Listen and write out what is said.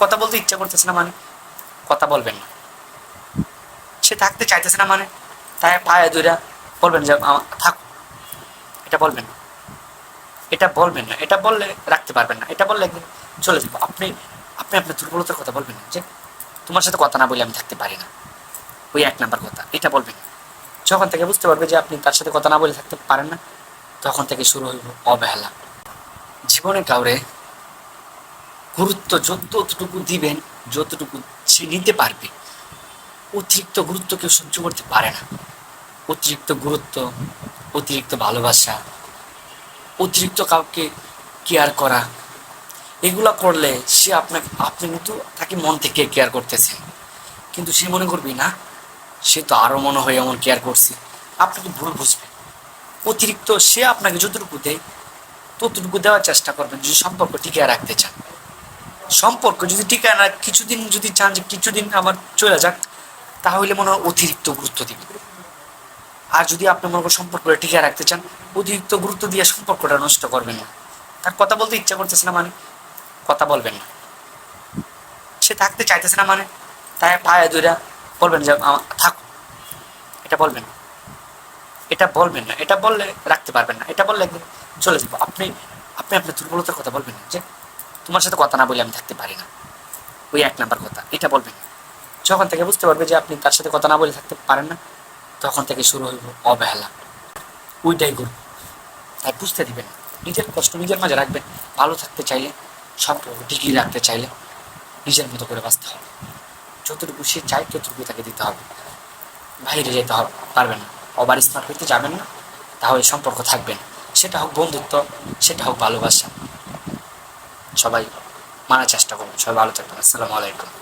কথা বলতে ইচ্ছা করতেছে না মানে। কথা বলবেন না। সে থাকতে চাইতেছে না মানে। তাই পায়ে দূরা বলবেন যে, আমা- থাকো। এটা বলবেন না। এটা বলবেন না। এটা বললে রাখতে পারবেন না। এটা বললে একদিন চলে যাব। আপনি আপনি আপনার দুর্বলতার কথা বলবেন না যে, তোমার সাথে কথা না বলে আমি থাকতে পারি না। ওই এক নাম্বার কথা। এটা বলবেন যখন থেকে বুঝতে পারবে যে, আপনি তার সাথে কথা না বলে থাকতে পারেন না, তখন থেকে শুরু হইব অবহেলা। জীবনে কাউরে গুরুত্ব যতটুকু দিবেন, যতটুকু সে নিতে পারবে, অতিরিক্ত গুরুত্ব কেউ সহ্য করতে পারে না। অতিরিক্ত গুরুত্ব, অতিরিক্ত ভালোবাসা, অতিরিক্ত কাউকে কেয়ার করা, এগুলা করলে সে আপনাকে, আপনি কিন্তু তাকে মন থেকে কেয়ার করতেছেন। কিন্তু সে মনে করবি, না, সে তো আরও মনে হয় এমন কেয়ার করছে। আপনাকে ভুল বুঝবে অতিরিক্ত সে আপনাকে যতটুকু দেয়, ততটুকু দেওয়ার চেষ্টা করবেন, যদি সম্পর্ক টিকিয়ে রাখতে চান। সম্পর্ক যদি টিকায় না, কিছুদিন যদি চান যে কিছুদিন আমার চলে যাক, তাহলে মনে হয় অতিরিক্ত গুরুত্ব দিবে। আর যদি আপনি মনে করেন সম্পর্কটা টিকিয়ে রাখতে চান, অতিরিক্ত গুরুত্ব দিয়ে সম্পর্কটা নষ্ট করবেন না। তার কথা বলতে ইচ্ছা করতেছে না মানে কথা বলবেন না। সে থাকতে চাইতেছে না মানে তাই পায়ে দূরা বলবেন যে থাকো। এটা বলবেন না। এটা বলবেন না। এটা বললে রাখতে পারবেন না। এটা বললে চলে যাব। আপনি আপনি আপনার দুর্বলতার কথা বলবেন না যে তোমার সাথে কথা না বলে আমি থাকতে পারি না। ওই এক নাম্বার কথা, এটা বলবেন যখন থেকে বুঝতে পারবে যে আপনি তার সাথে কথা না বলে থাকতে পারেন না, তখন থেকে শুরু হইব অবহেলা। ওইটাই করব তাই বুঝতে দিবেন নিজের কষ্ট নিজের মাঝে রাখবেন। ভালো থাকতে চাইলে সম্পর্ক টিকিয়ে রাখতে চাইলে নিজের মতো করে বাঁচতে হবে। যতটুকু সে চায় ততটুকু তাকে দিতে হবে। বাইরে যেতে হবে, পারবেন না। অবার স্মার্ট হইতে যাবেন না। তাহলে সম্পর্ক থাকবে না। সেটা হোক বন্ধুত্ব, সেটা হোক ভালোবাসা। সবাই মানার চেষ্টা করুন সবাই ভালো থাকবেন আসসালামু আলাইকুম।